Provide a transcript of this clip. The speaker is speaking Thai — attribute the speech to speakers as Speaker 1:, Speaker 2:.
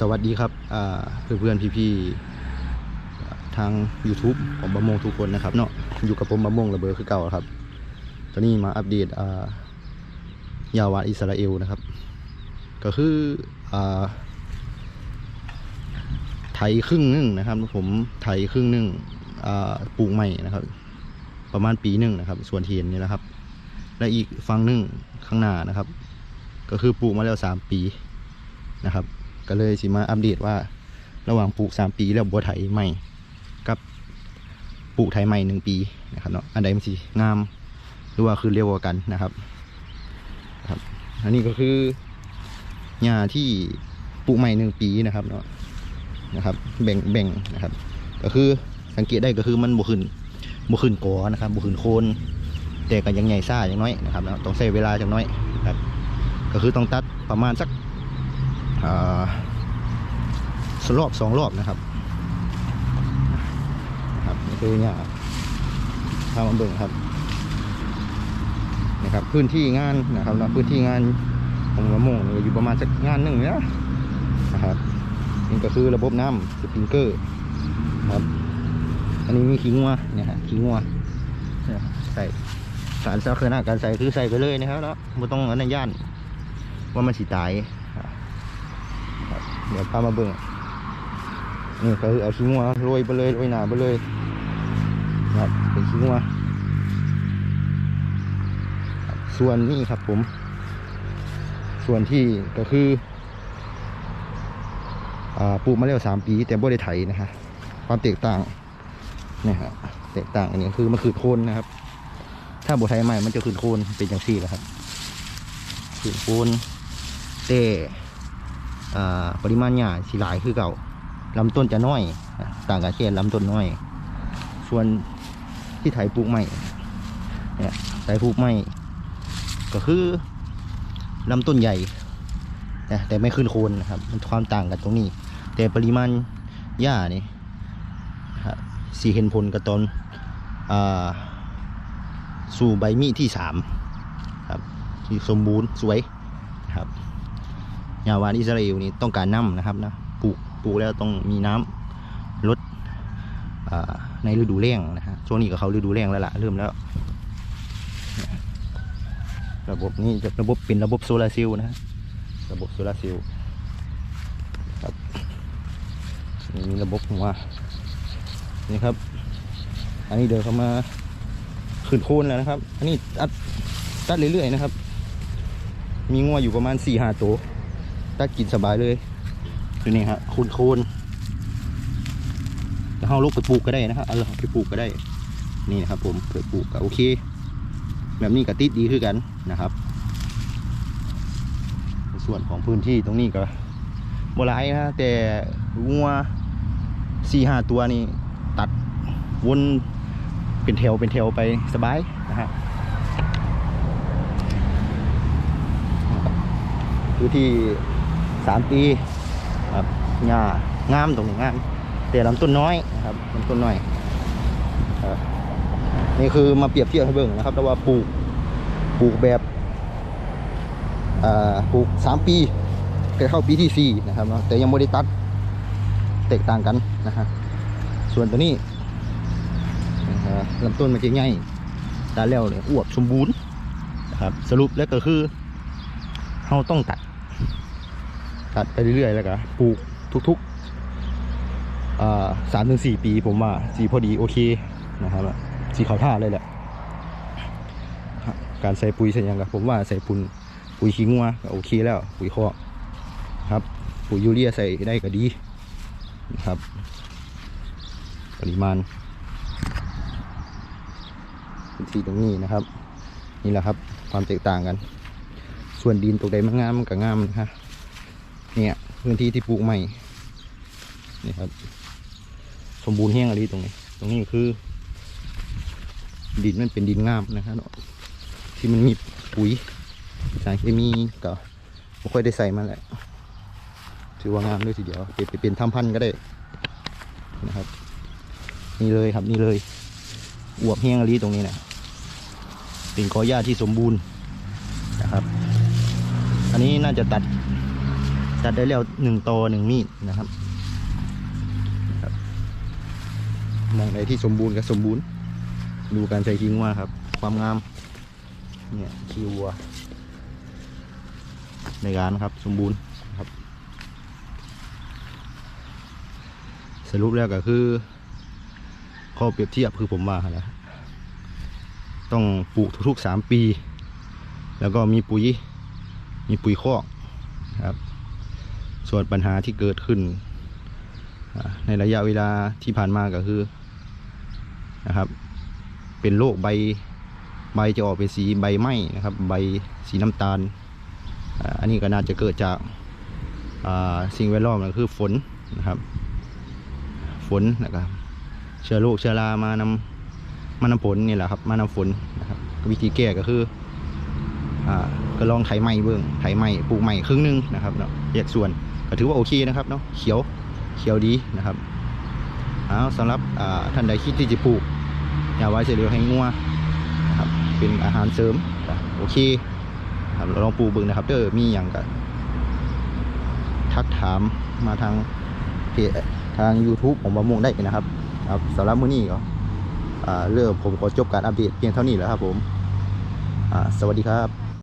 Speaker 1: สวัสดีครับเพื่อนเพื่อนๆพี่ๆทาง YouTube ของบะมงทุกคนนะครับเนาะอยู่กับผมบะมงระเบิดคือเก่าครับ ตอนนี้มาอัปเดตยาวาอิสราเอลนะครับ ก็คืออไถครึ่งหนึงนะครับ ผมไถครึ่งหนึงอ่าปลูกใหม่นะครับ ประมาณปีหนึ่งนะครับ ส่วนเที่เห็นนี่นะครับ และอีกฝั่งหนึ่งข้างหน้านะครับ ก็คือปลูกมาแล้วสามปีนะครับ ก็เลยสิมาอัปเดตว่า ระหว่างปลูกสามปีแล้วบัวไถใหม่ กับปลูกไถใหม่หนึ่งปีนะครับเนาะอันใดมันสิงามหรือว่าคือเร็วกว่ากันนะครับครับ อันนี้ก็คือหญ้าที่ปลูกใหม่หนึ่งปีนะครับเนาะนะครับ แบ่งแบ่งนะครับ ก็คือสังเกตได้ก็คือมันบวขึ้นบวขึ้นกอนะครับบวขึ้นโคนแต่ก็ยังใหญ่ซ่าอย่างน้อยนะครับเนาะต้องใช้เวลาจังน้อยนะครับ ก็คือต้องตัดประมาณสัก สรอบสองรอบนะครับนะครับนี่คือเนี่ยทางมาเบิ่งครับนะครับพื้นที่งานนะครับเนาะพื้นที่งานของมะมงนี่อยู่ประมาณสักงานหนึ่งเนี่ยนะครับนี่ก็คือระบบน้ำสปริงเกอร์ครับ อันนี้มีขี้งัวเนี่ยฮะขี้งัวใส่สารสาธารณะการใส่คือใส่ไปเลยนะครับเนาะไม่ต้องอนุญาตว่ามันสิตาย เดี๋ยวพามาเบิ่งนี่ก็คือเอาขี้งัวโรยไปเลยโรยหนาไปเลยนะครับเป็นขี้งัวส่วนนี้ครับผม ส่วนที่ก็คืออ่าปลูกมาแล้วสามปี แต่บ่ได้ไถนะฮะความแตกต่างนี่ฮะแตกต่างอันนี้คือมันคือโคนนะครับ ถ้าบทไทยใหม่มันจะคือโคนเป็นอย่างซี่แหละครับคือโคนแต่อ่า ปริมาณหญ้าสีหลายคือเก่าลำต้นจะน้อย ต่างกันแค่ลำต้นน้อย ส่วนที่ไถปลูกใหม่เนี่ยไถปลูกใหม่ก็คือลำต้นใหญ่นะแต่ไม่ขึ้นโคนนะครับมันความต่างกันตรงนี้ แต่ปริมาณหญ้านี่สีเห็นผลกับตอนอสู่ใบมีที่สามครับที่สมบูรณ์สวยนะครับ ยาวานอิสราเอลนี่ต้องการน้ำนะครับนะปลูกปลูกแล้วต้องมีน้ำลดในฤดูแล้งนะฮะช่วงนี้ก็เขาฤดูแล้งแล้วล่ะเริ่มแล้ว ระบบนี้จะระบบเป็นระบบโซลาร์เซลล์นะฮะระบบโซลาร์เซลล์ครับนี่มีระบบหัวนี่ครับ อันนี้เดินเข้ามาขึ้นโคนแล้วนะครับ อันนี้ตัดตัดเรื่อยๆนะครับ มีงัวอยู่ประมาณสี่ห้าตัว ตัดกินสบายเลยคือนี่ฮะโคนโคนแล้อาลูกไปปลูกก็ได้นะครับเอาลูกไปปลูกก็ได้ นี่นะครับผมไปปลูกก็โอเค แบบนี้ก็ติดดีขึ้นกันนะครับส่วนของพื้นที่ตรงนี้ก็โบราณนะแต่งัวสี่ห้าตัวนี่ตัดวนเป็นแถวเป็นแถวไปสบายนะฮะคือที่ สามปีครับหญ้างามตรงนี้งามแต่ลำต้นน้อยนะครับลำต้นน้อยเออนี่คือมาเปรียบเทียบให้เบิ่งนะครับแต่ว่าปลูกปลูกแบบอ่าปลูกสามปีก็เข้าปีที่สี่นะครับแต่ยังไม่ได้ตัดแตกต่างกันนะฮะส่วนตัวนี้ครับลำต้นมันจะใหญ่ตาแล้วเนี่ยอวบสมบูรณ์นะครับสรุปแล้วก็คือเราต้องตัด ตัดไปเรื่อยๆ แล้วก็ปลูกทุกๆสามถึงสี่ปีผมว่าสีพอดีโอเคนะครับสีขาวท่าเลยแหละ การใส่ปุ๋ยใส่ยังกับผมว่าใส่ปุ๋ยปุ๋ยขี้งัวก็โอเคแล้ว ปุ๋ยคอกครับ ปุ๋ยยูเรียใส่ได้ก็ดีนะครับ ปริมาณพื้นที่ตรงนี้นะครับ นี่แหละครับความแตกต่างกัน ส่วนดินตรงใดมันงามมันก็งามนะฮะ เนี่ยพื้นที่ที่ปลูกใหม่นี่ครับ สมบูรณ์แห้งอะไรตรงนี้ ตรงนี้คือ ดินมันเป็นดินงามนะครับที่มันมีปุ๋ยสารเคมีก็ไม่ค่อยได้ใส่มาแหละถือว่างามด้วยทีเดียวเปลี่ยนไปเป็นทำพันธุ์ก็ได้นะครับ นี่เลยครับนี่เลยอวบแห้งอลีตรงนี้นะเป็นกอหญ้าที่สมบูรณ์นะครับ อันนี้น่าจะตัด ตัดได้แล้วหนึ่งตอหนึ่งมีดนะครับมองใดที่สมบูรณ์ก็สมบูรณ์ ดูการใช้ทิ้งว่าครับ ความงาม เนี่ยคิววัวในการครับสมบูรณ์ครับ สรุปแล้วก็คือ ข้อเปรียบเทียบคือผมว่านะต้องปลูกทุกๆสามปี แล้วก็มีปุ๋ย มีปุ๋ยคอกครับ ส่วนปัญหาที่เกิดขึ้น ในระยะเวลาที่ผ่านมาก็คือนะครับ เป็นโรคใบใบจะออกเป็นสีใบไหม้นะครับ ใบสีน้ำตาล อันนี้ก็น่าจะเกิดจากสิ่งแวดล้อมก็คือฝนนะครับ ฝนนะครับ เชื้อโรคเชื้อรามานำมานำฝนนี่แหละครับ มานำฝนนะครับวิธีแก้ก็คืออ่าก็ลองไถใหม่เบิ่งไถใหม่ปลูกใหม่ครึ่งหนึงนะครับเนาะแยกส่วน ก็ถือว่าโอเคนะครับเนาะเขียวเขียวดีนะครับเอาสำหรับท่านใดคิดที่จะปลูกยาไว้เสียเรียวให้งัวนะครับเป็นอาหารเสริมโอเคครับลองปลูกบิ่งนะครับเด้อมีอย่างก็ทักถามมาทางเพจทาง YouTube ผมว่ามุ่งได้นะครับครับสำหรับมื้อนี้ก็เริ่มผมขอจบการอัปเดตเพียงเท่านี้แล้วครับผมสวัสดีครับ